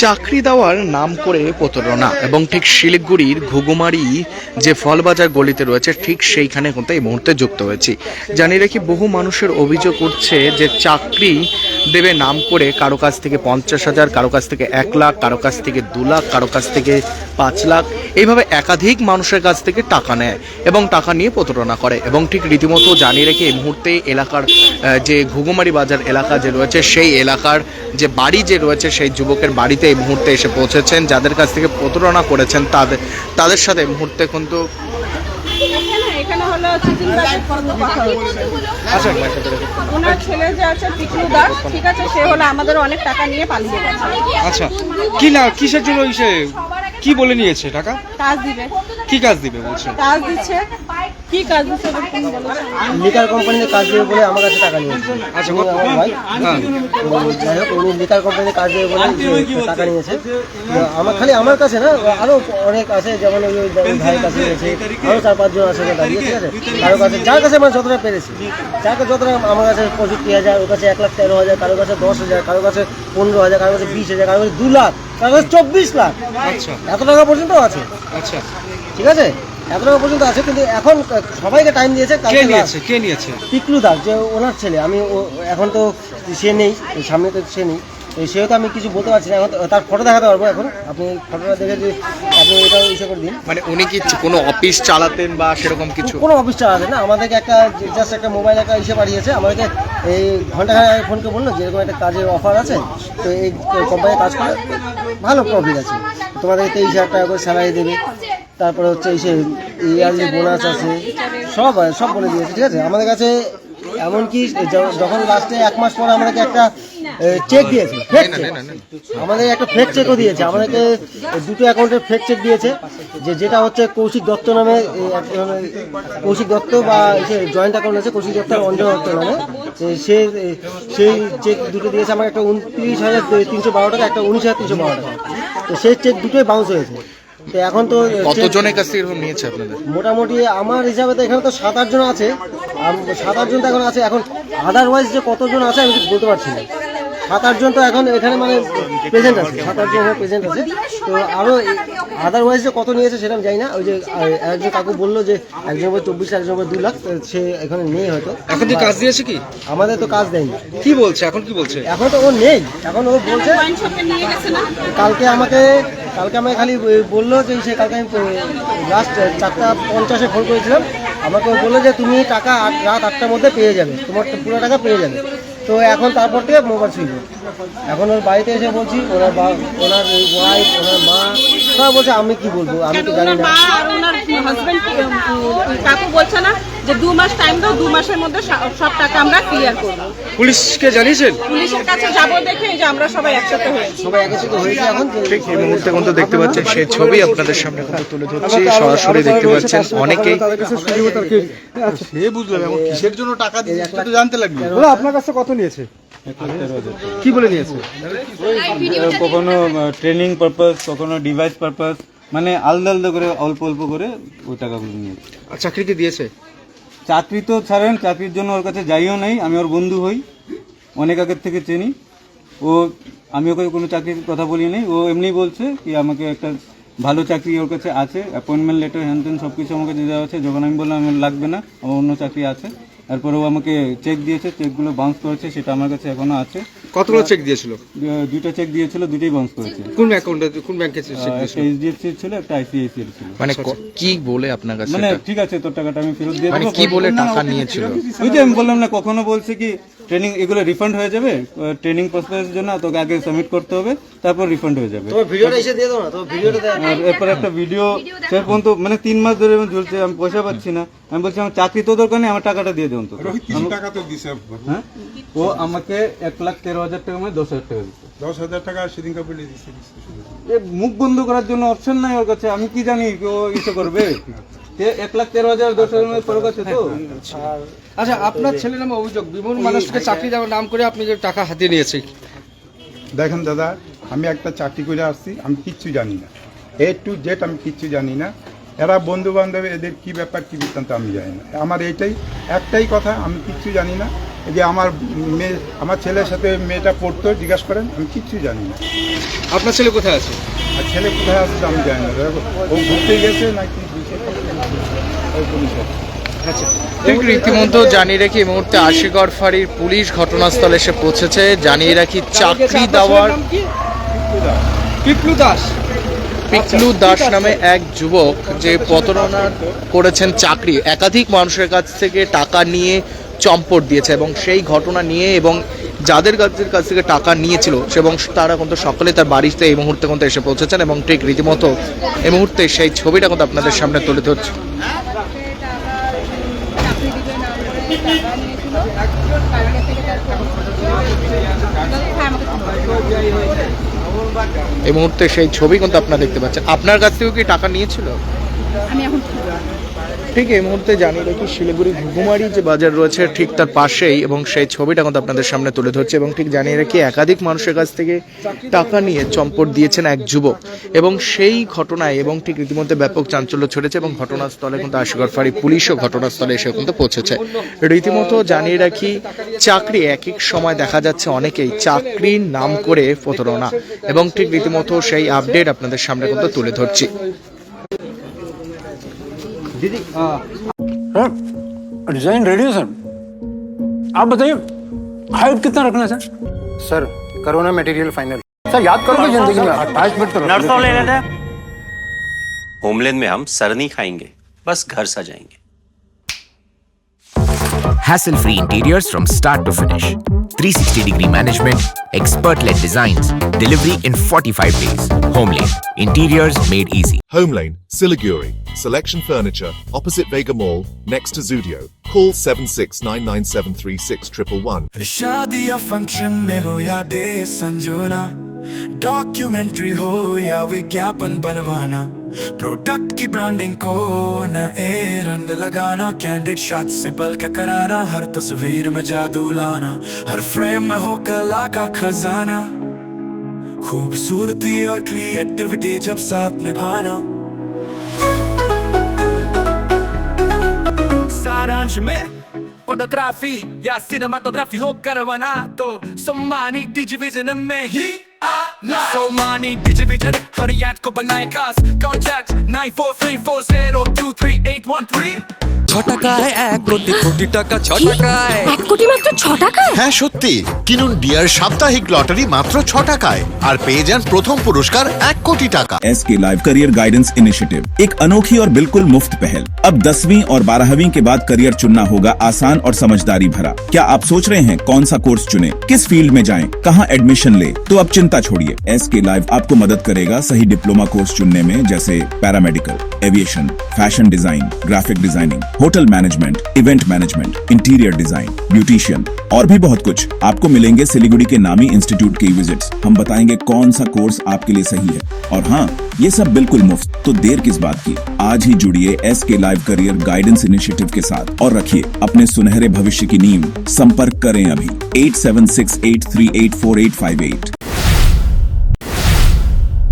চাকরি দেওয়ার নাম করে প্রতারণা এবং ঠিক শিলিগুড়ির ঘুঘুমারি যে ফলবাজার গলিতে রয়েছে, ঠিক সেইখানে কিন্তু এই মুহূর্তে যুক্ত হয়েছি। জানি রাখি, বহু মানুষের অভিযোগ উঠছে যে চাকরি দেবে নাম করে কারও কাছ থেকে পঞ্চাশ হাজার, কারও কাছ থেকে এক লাখ, কারও কাছ থেকে দু লাখ, কারও কাছ থেকে পাঁচ লাখ। এইভাবে একাধিক মানুষের কাছ থেকে টাকা নেয় এবং টাকা নিয়ে প্রতারণা করে এবং ঠিক রীতিমতো জানিয়ে রেখে, এই মুহূর্তে এলাকার যে ঘুঘুমারি বাজার এলাকা যে রয়েছে, সেই এলাকার যে বাড়ি যে রয়েছে, সেই যুবকের বাড়িতে এই মুহূর্তে এসে পৌঁছেছেন যাদের কাছ থেকে প্রতারণা করেছেন তাদের তাদের সাথে এই মুহূর্তে কিন্তু আচ্ছা ওনার ছেলে যে আছে পিকলু দাস ঠিক আছে সে হলো আমাদের অনেক টাকা নিয়ে পালিয়ে গেছে। আচ্ছা কি না কিসের জন্য ইসে কি বলে নিয়েছে টাকা? কাজ দিবে। কি কাজ দিবে বলছে? কাজ দিচ্ছে। কি কাজ লিকার কোম্পানিতে কাজ দেবে বলে আমার কাছে টাকা নিয়েছে। আচ্ছা, আমার ভাই হ্যাঁ। তো যাই হোক উনি লিকার কোম্পানিতে কাজ দেবে বলে টাকা নিয়েছে। তো আমার খালি আমার কাছে না আরও অনেক আছে যেমন ওই ভাইয়ের কাছে আছে আরও চার পাঁচজন আছে দাঁড়িয়ে ঠিক আছে? কারও কাছে যার কাছে মানে যতটা পেরেছি। যার কাছে যতটা আমার কাছে পঁয়ষট্টি হাজার ওর কাছে এক লাখ তেরো হাজার কারও কাছে দশ হাজার কারও কাছে পনেরো হাজার কারও কাছে বিশ হাজার কারও কাছে দু লাখ কারও কাছে চব্বিশ লাখ। আচ্ছা। এত টাকা পর্যন্ত আছে। আচ্ছা। ঠিক আছে? এত টাকা পর্যন্ত আছে কিন্তু এখন সবাইকে টাইম দিয়েছে কে নিয়েছে? কে নিয়েছে? পিকলু দাস যে ওনার ছেলে। আমি ও- এখন তো সে নেই সামনে তো সে নেই। তো সেহেতু আমি কিছু বলতে পারছি না এখন তার ফটো দেখাতে পারব এখন। আপনি ফটোটা দেখে যে আপনি এটা ইসে করে দিন। মানে উনি কি কোনো অফিস চালাতেন বা সেরকম কিছু? কোনো অফিস চালাতে না আমাদেরকে একটা জাস্ট একটা মোবাইল একটা ইসে পাঠিয়েছে। আমাদেরকে এই ঘণ্টা আগে ফোনকে বলল যে এরকম একটা কাজের অফার আছে তো এই কোম্পানি কাজ করে ভালো প্রফিট আছে। তোমাদের তেইশ হাজার টাকা করে স্যালারি দেবে। তারপরে হচ্ছে এই সে ইয়ারলি বোনাস আছে সব সব বলে দিয়েছে ঠিক আছে? আমাদের কাছে এমনকি যখন লাস্টে এক মাস পরে আমাদেরকে একটা চেক দিয়েছে ফেক চেক আমাদের একটা ফেক চেকও দিয়েছে আমাদেরকে দুটো অ্যাকাউন্টের ফেক চেক দিয়েছে যে যেটা হচ্ছে কৌশিক দত্ত নামে এ, কৌশিক দত্ত বা জয়েন্ট অ্যাকাউন্ট আছে কৌশিক দত্ত অঞ্জন দত্ত নামে সে সেই চেক দুটো দিয়েছে আমাকে একটা উনত্রিশ হাজার তিনশো বারো টাকা একটা উনিশ হাজার তিনশো বারো টাকা। তো সেই চেক দুটোই বাউন্স হয়েছে। তো এখন তো কতজনের কাছ থেকে এরকম নিয়েছে আপনাদের? মোটামুটি আমার হিসাবে তো এখানে তো সাত আট জন আছে। সাত আট জন তো এখন আছে। এখন আদারওয়াইজ যে কতজন আছে আমি বলতে পারছি না। সাত আট জন তো এখন এখানে মানে প্রেজেন্ট আছে। সাত আট জন প্রেজেন্ট আছে। তো আরও আদারওয়াইজ যে কত নিয়েছে সেটা আমি জানি না। ওই যে একজন কাকু বলল যে একজন উপর চব্বিশ একজন উপর দু লাখ। সে এখানে নেই হয়তো। এখন কি কাজ দিয়েছে কি? আমাদের তো কাজ দেয়নি। কি বলছে? এখন কি বলছে? এখন তো ও নেই। এখন ও বলছে ওয়াইন শপে নিয়ে গেছে না? কালকে আমাকে কালকে আমাকে খালি বলল যে, সে কালকে আমি লাস্ট চারটা পঞ্চাশে ফোন করেছিলাম। আমাকে বলল যে, তুমি টাকা রাত আটটার মধ্যে পেয়ে যাবে। তোমার পুরো টাকা পেয়ে যাবে। তো এখন তারপর থেকে মোবাইল ছিল এখন ওর বাড়িতে এসে বলছি, ওনার বা, ওনার ওয়াইফ ওনার মা সব বলছে, আমি কি বলব? আমি তো জানি না? যে দু মাস টাইম দাও দু মাসের মধ্যে সব- টাকা আমরা ক্লিয়ার করব। পুলিশকে জানিয়েছেন? পুলিশের কাছে যাব দেখে এই যে আমরা সবাই একসাথে হয়েছি। সবাই একই সাথে হয়েছে এখন ঠিক এই মুহূর্তে কিন্তু দেখতে পাচ্ছেন সেই ছবি আপনাদের সামনে কিন্তু তুলে ধরছি সরাসরি দেখতে পাচ্ছেন অনেকেই। সে বুঝলাম এখন কিসের জন্য টাকা সেটা তো জানতে লাগবে ওরা আপনার কাছে কত নিয়েছে? কি বলে নিয়েছে? কখনো ট্রেনিং পারপাস কখনো ডিভাইস পারপাস মানে আলাদা আলাদা করে অল্প অল্প করে ওই টাকাগুলো নিয়েছে। আর চাকরি কি দিয়েছে? চাকরি তো ছাড়েন, চাকরির জন্য ওর কাছে যাইও নেই, আমি ওর বন্ধু হই, অনেক আগের থেকে চিনি। ও, আমি ওকে কোনো চাকরির কথা বলি নেই, ও এমনি বলছে কি আমাকে একটা ভালো চাকরি ওর কাছে আছে অ্যাপয়েন্টমেন্ট লেটার হ্যান ত্যান সব কিছু আমাকে দিয়ে দেওয়া আছে, যখন আমি বললাম আমার লাগবে না, আমার অন্য চাকরি আছে। তারপরে ও আমাকে চেক দিয়েছে চেকগুলো বাউন্স করেছে সেটা আমার কাছে এখনও আছে। কতগুলো চেক দিয়েছিল? দুটো চেক দিয়েছিল দুটোই বাউন্স করেছে। কোন অ্যাকাউন্টে কোন ব্যাংকে চেক একটা দিয়েছিল? এইচডিএফসি ছিল একটা আইসিআইসি ছিল। মানে কি বলে আপনার কাছে মানে ঠিক আছে তোর টাকাটা আমি ফেরত দিয়ে দেব। মানে কি বলে টাকা নিয়েছিল? ওই যে আমি বললাম না কখনো বলছে কি ট্রেনিং এগুলো রিফান্ড হয়ে যাবে ট্রেনিং প্রসেসের জন্য তোকে আগে সাবমিট করতে হবে তারপর রিফান্ড হয়ে যাবে। তোমার ভিডিওটা এসে দিয়ে দাও না তোমার ভিডিওটা দেখ। আর এরপর একটা ভিডিও শেষ পর্যন্ত মানে তিন মাস ধরে আমি ঝুলছে আমি পয়সা পাচ্ছি না। আমি বলছি আমার চাকরি তো দরকার নেই আমার টাকাটা দিয়ে দেন তো কিছু টাকা তো দিছে হ্যাঁ? ও আমাকে এক লাখ তেরো হাজার টাকা মানে দশ হাজার টাকা দিচ্ছে দশ হাজার টাকা সেদিন কাপড়ে দিচ্ছে এ মুখ বন্ধ করার জন্য অপশন নাই ওর কাছে আমি কি জানি ও ইসে করবে? এ এক লাখ তেরো হাজার দশ হাজার ফরক আছে তো? আচ্ছা আপনার ছেলের নামে অভিযোগ বিভিন্ন মানুষকে চাকরি দেওয়ার নাম করে আপনি যে টাকা হাতিয়ে নিয়েছে। দেখেন দাদা আমি একটা চাকরি করে আসছি আমি কিচ্ছু জানি না। এ টু জেড আমি কিচ্ছু জানি না। এরা বন্ধু বান্ধব এদের কি ব্যাপার কি বৃত্তান্ত আমি জানি না। আমার এইটাই একটাই কথা আমি কিচ্ছু জানি না। এই যে আমার মেয়ে আমার ছেলের সাথে মেয়েটা পড়তো জিজ্ঞাসা করেন আমি কিচ্ছু জানি না। আপনার ছেলে কোথায় আছে? আর ছেলে কোথায় আসছে আমি জানি না। ও ঘুরতে গেছে নাকি পুলিশের আচ্ছা। জানিয়ে রাখি এই মুহূর্তে আশিগড় ফাঁড়ির পুলিশ ঘটনাস্থলে এসে পৌঁছেছে। জানিয়ে রাখি চাকরি দেওয়ার পিপলু দাস। পিকলু দাস নামে এক যুবক যে প্রতারণা করেছেন চাকরি একাধিক মানুষের কাছ থেকে টাকা নিয়ে চম্পট দিয়েছে এবং সেই ঘটনা নিয়ে এবং যাদের কাছের কাছ থেকে টাকা নিয়েছিল এবং তারা কিন্তু সকলে তার বাড়িতে এই মুহূর্তে কিন্তু এসে পৌঁছেছেন এবং ঠিক রীতিমতো এই মুহূর্তে সেই ছবিটা কিন্তু আপনাদের সামনে তুলে ধরছে। এই মুহূর্তে সেই ছবি কিন্তু আপনার দেখতে পাচ্ছেন। আপনার কাছ থেকেও কি টাকা নিয়েছিল? আমি এখন ঠিক এই মুহূর্তে জানিয়ে রাখি, শিলিগুড়ি ঘুঘুমারি যে বাজার রয়েছে ঠিক তার পাশেই এবং সেই ছবিটা কিন্তু আপনাদের সামনে তুলে ধরছে এবং ঠিক জানিয়ে রাখি, একাধিক মানুষের কাছ থেকে টাকা নিয়ে চম্পট দিয়েছেন এক যুবক এবং সেই ঘটনায় এবং ঠিক রীতিমধ্যে ব্যাপক চাঞ্চল্য ছড়েছে এবং ঘটনাস্থলে কিন্তু আশিগড় ফাঁড়ি পুলিশও ঘটনাস্থলে এসে কিন্তু পৌঁছেছে। রীতিমতো জানিয়ে রাখি, চাকরি এক এক সময় দেখা যাচ্ছে অনেকেই চাকরির নাম করে প্রতারণা এবং ঠিক রীতিমতো সেই আপডেট আপনাদের সামনে কিন্তু তুলে ধরছি। হ্যাঁ डिज़ाइन रेडी है सर। आप बताइए हाइट कितना रखना है सर? सर करो ना मटेरियल फाइनल सर याद करोगे ज़िंदगी में। अटैचमेंट तो नर्सों ले लेते हैं होमलैंड में हम सर नहीं खाएँगे बस घर सजाएँगे। Hassle free interiors from start to finish. 360 degree management, expert led designs, delivery in 45 days. Homelane, interiors made easy. Home Lane, Siliguri. Selection Furniture, opposite Vega Mall, next to Zudio. Call 7699736111. शादी या function में हो या day संजोना documentary हो या विज्ञापन बनवाना product की ब्रांडिंग को न ए, रंग लगाना कैंडिड शॉट से पल के कराना हर तस्वीर में जादू लाना, हर फ्रेम में हो कला का खजाना। खूबसूरती और क्रिएटिविटी जब साथ निभाना। सारांश में फोटोग्राफी या सिनेमाटोग्राफी हो करवाना तो सम्मानी डिजिविजन में ही आना सम्मानी डिजिविजन Hurry at Kobanai Cars Contact 943402381 ছ টাকায় এক কোটি কোটি টাকা ছ টাকায় এক কোটি মাত্র ছ টাকায় হ্যাঁ সত্যি কিনুন ডিয়ার সাপ্তাহিক লটারি মাত্র ছ টাকায় আর পেয়ে যান প্রথম পুরস্কার এক কোটি টাকা एस के लाइव करियर गाइडेंस इनिशिएटिव एक अनोखी और बिल्कुल मुफ्त पहल अब दसवीं और बारहवीं के बाद करियर चुनना होगा आसान और समझदारी भरा क्या आप सोच रहे हैं कौन सा कोर्स चुने किस फील्ड में जाएं, कहां एडमिशन ले तो अब चिंता छोड़िए एस के लाइव आपको मदद करेगा सही डिप्लोमा कोर्स चुनने में जैसे paramedical aviation fashion design graphic designing hotel management, event management, interior design, beautician और भी बहुत कुछ। आपको मिलेंगे सिलीगुड़ी के नामी इंस्टीट्यूट के विजिट्स। हम बताएँगे कौन सा कोर्स आपके लिए सही है। और हाँ ये सब बिल्कुल मुफ़्त। तो देर किस बात की? आज ही जुड़िए एस के लाइव करियर गाइडेंस इनिशिएटिव के साथ। और रखिए अपने सुनहरे भविष्य की नींव। संपर्क करें अभी। Eight seven six eight three eight four eight five eight.